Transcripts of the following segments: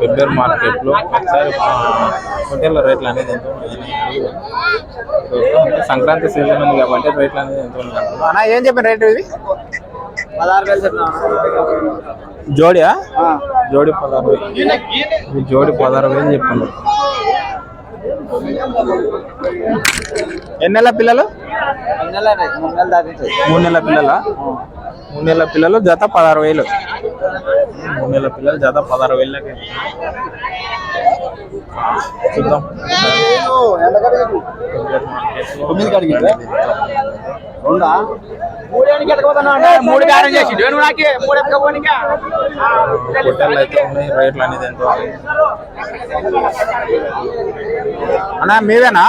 పెబ్బేర్ మార్కెట్లో ఒకసారి హోటల్ రేట్లు అనేది ఎంత. సంక్రాంతి సీజన్ ఉంది కాబట్టి రేట్లు అనేది ఎంత. అన్న ఏం చెప్పిన రేటు ఇది? పదహారు వేలు చెప్పిన? జోడియా? జోడి పదహారు వేలు. జోడి పదహారు వేలు చెప్తున్నారు ఎన్ని నెలల పిల్లలు మూడు నెలల పిల్లల? మూడు నెలల పిల్లలు జత పదహారు వేలు. మూడు నెలల పిల్లలు జత పదహారు వేలకి చూద్దాం. తొమ్మిది కాడికి రెండా? మూడు బేరం చేసి నాకే. మూడు ఎక్కపోనికా హోటల్ అయితే ఉన్నాయి రేట్లు అనేది ఎంత? అన్న మీవేనా?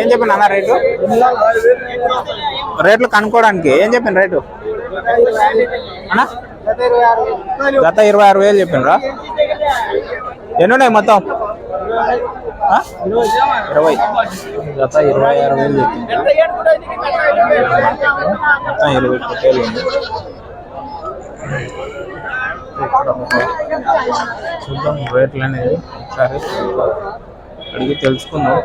ఏం చెప్పిన అన్న రేటు? రేట్లు కనుక్కోవడానికి ఏం చెప్పిన రేటు? అన్న గత ఇరవై ఆరు వేలు చెప్పిండ్రా? ఎన్ని ఉన్నాయి మొత్తం ఇరవై. గత ఇరవై ఆరు వేలు చెప్పిండ్రు? మొత్తం ఇరవై వేలు ఉంది. చూద్దాం రేట్లు అనేది ఒకసారి అడిగి తెలుసుకుందాం.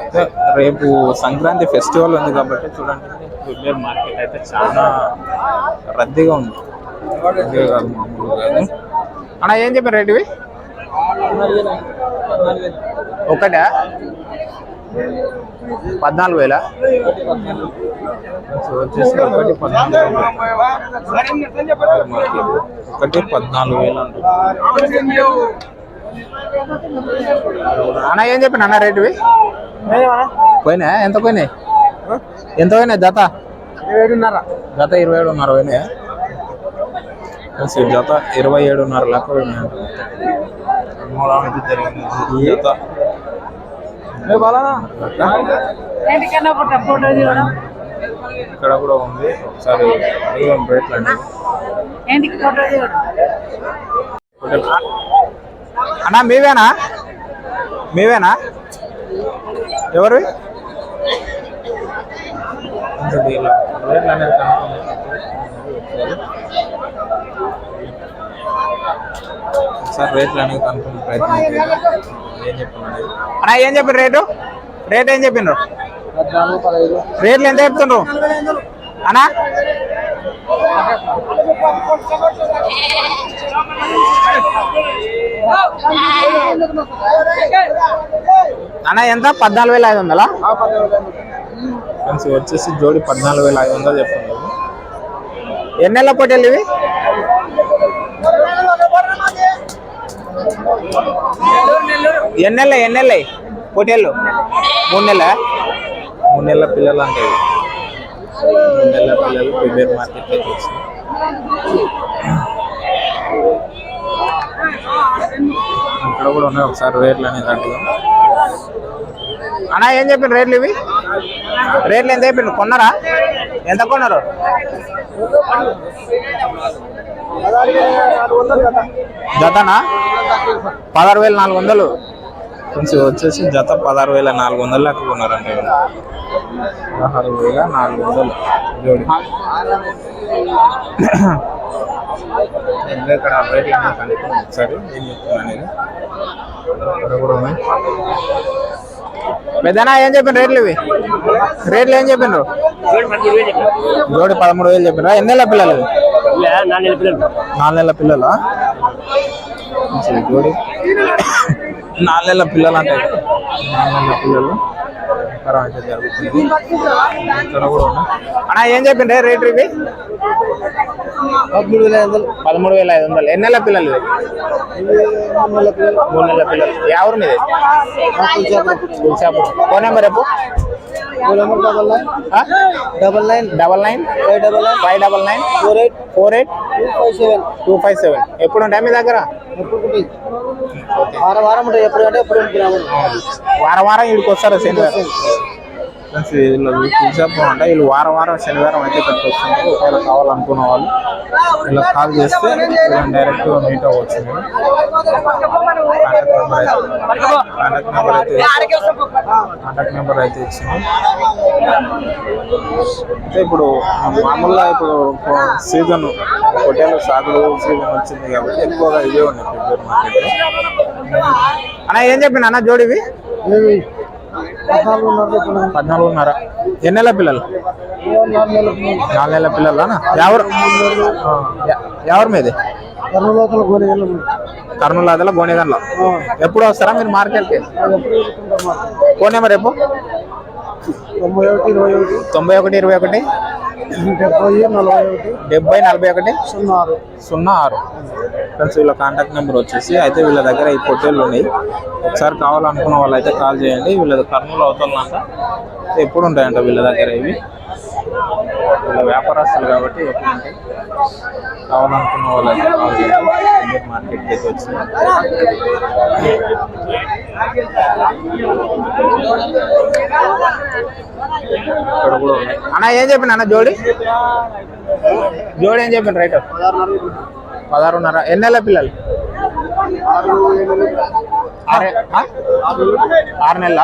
అయితే రేపు సంక్రాంతి ఫెస్టివల్ ఉంది కాబట్టి చూడండి. మార్కెట్ అయితే చాలా రద్దీగా ఉంది. అన్న ఏం చెప్పారు రేట్ ఇవి? ఒకటా? పద్నాలుగు వేల. వచ్చేసి ఒకటి పద్నాలుగు ఒకటి పద్నాలుగు వేలు అన్న ఏం చెప్పిన అన్న రేటు ఇవి? పోయినా ఎంత పోయినాయి? ఎంత పోయినాయి? జత? ఏడున్నర. జత ఇరవై ఏడున్నర పోయినాయా? అసలు జత ఇరవై ఏడున్నర ఈ జత. ఇక్కడ కూడా ఉంది. ఒకసారి అడుగుదాం రేట్లు అండి అన్నా మీవేనా? మీవేనా? ఎవరు రేట్లు అనేది కనుక్కోండి. ఒకసారి రేట్లు అనేది కనుక్కునే ప్రయత్నం చేద్దాం. ఏం చెప్తున్నాడు అన్నా ఏం చెప్పారు రేటు? రేట్ ఏం చెప్పిండ్రు రేట్లు ఎంత చెప్తుండ్రు? అన్నా? అన్న ఎంత? పద్నాలుగు వేల ఐదు వందలా? వచ్చేసి జోడి పద్నాలుగు వేల ఐదు వందలు చెప్తున్నారు ఎన్ని నెలల పొట్టేలు ఇవి? ఎన్ని నెలలు ఎన్ని నెలలు పొట్టేళ్ళు మూడు నెలల? మూడు నెలల పిల్లలు అంటే. మూడు నెలల పిల్లలు ప్రిపేర్ మార్కెట్లోకి వచ్చి ఇక్కడ కూడా ఉన్నాయి ఒకసారి రేట్లు అనేది అడుగుదాం అన్నా ఏం చెప్పిన రేట్లు ఇవి? రేట్లు ఎంత చెప్పిండ్రు కొన్నారా? ఎంత కొన్నారు? జతనా? పదహారు వేల నాలుగు వందలు. కొంచెం వచ్చేసి జత పదహారు వేల నాలుగు వందలు లెక్క కొన్నారంటే వీళ్ళు. పదహారు వేల నాలుగు వందలు. జోడి. ఇంకా ఇక్కడ ఒకసారి ఏం కూడా ఉన్నాయి. పెద్దనా ఏం చెప్పిన రేట్లు ఇవి? రేట్లు ఏం చెప్పిండ్రు జోడి పదమూడు వేలు చెప్పినరా. ఎన్ని పిల్లలు? నాలుగు నెలల పిల్లలా. నాలుగు నెలల పిల్లలు? అంటే నాలుగు నెలల పిల్లలు. వ్యాపారం అయితే జరుగుతుంది ఇక్కడ కూడా ఉన్నాయి అన్నా ఏం చెప్పిండ్రే రేట్ ఇవి పదమూడు వేల ఐదు వందలు పదమూడు వేల ఐదు వందలు ఎన్ని నెలల పిల్లలు ఇవి మూడు నెలల పిల్లలు మూడు నెలల పిల్లలు ఎవరు మీది తులసాపురం ఫోన్ నెంబర్ రేపు డబల్ నైన్ ఆ? Double nine double nine five double nine five double nine four eight four eight two five seven two five seven ఎప్పుడు ఉంటాయి మీ దగ్గర ఎప్పుడు ఉంటుంది? వారం వారం ఉంటాయి ఎప్పుడు అంటే ఎప్పుడు ఉంటుంది గ్రామం వారం వారం ఇక్కడికి వస్తారా శనివారం ఫ్రెండ్స్ వీళ్ళు పిలిచేపు బాగుంటాయి వీళ్ళు వారం వారం శనివారం అయితే ఇక్కడికి వస్తున్నారు. ఒకవేళ కావాలనుకున్న వాళ్ళు ఇలా కాల్ చేస్తే వీళ్ళని డైరెక్ట్ మీట్ అవ్వచ్చు మీరు కాంటాక్ట్ నెంబర్ అయితే కాంటాక్ట్ నెంబర్ అయితే ఇచ్చింది అయితే ఇప్పుడు మామూలుగా ఇప్పుడు సీజన్ హోటల్ సాగులు సీజన్ వచ్చింది కాబట్టి ఎక్కువగా ఇవే ఉన్నాయి. అన్న ఏం చెప్పిన అన్న జోడివి? పద్నాలుగున్నర ఎన్ని నెలల పిల్లలు? నాలుగు నెలల పిల్లలు ఎవరు? ఎవరి మీది? కర్నూలు గోనేగన్లో ఎప్పుడు వస్తారా మీరు మార్కెట్కి? ఫోన్ నెంబర్ రేపు తొంభై ఒకటి ఇరవై ఒకటి. డెబ్బై నలభై ఒకటి? డెబ్బై నలభై ఒకటి సున్నా ఆరు సున్నా ఆరు ఫ్రెండ్స్ వీళ్ళ కాంటాక్ట్ నెంబర్ వచ్చేసి అయితే వీళ్ళ దగ్గర ఈ పొట్టేళ్ళు ఉన్నాయి ఒకసారి కావాలనుకున్న వాళ్ళు అయితే కాల్ చేయండి. వీళ్ళది కర్నూలు అవుతుందంట ఎప్పుడు ఉంటాయంట వీళ్ళ దగ్గర ఇవి? వీళ్ళ వ్యాపారస్తులు కాబట్టి ఎప్పుడు ఉంటాయి కావాలనుకున్న వాళ్ళు అయితే కాల్ ఇండియన్ మార్కెట్కి అయితే ఇక్కడ కూడా ఉన్నాయి. అన్న ఏం చెప్పిన అన్న జోడి? జోడి ఏం చెప్పిన రైట్ పదహారున్నర. ఎన్ని నెలల పిల్లలు? ఆరే నెలల.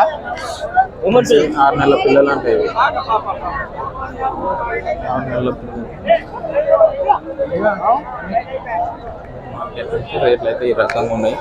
ఆరు నెలల? పిల్లలు అంటే ఆరు నెలల రేట్లు అయితే ఈ రకంగా ఉన్నాయి.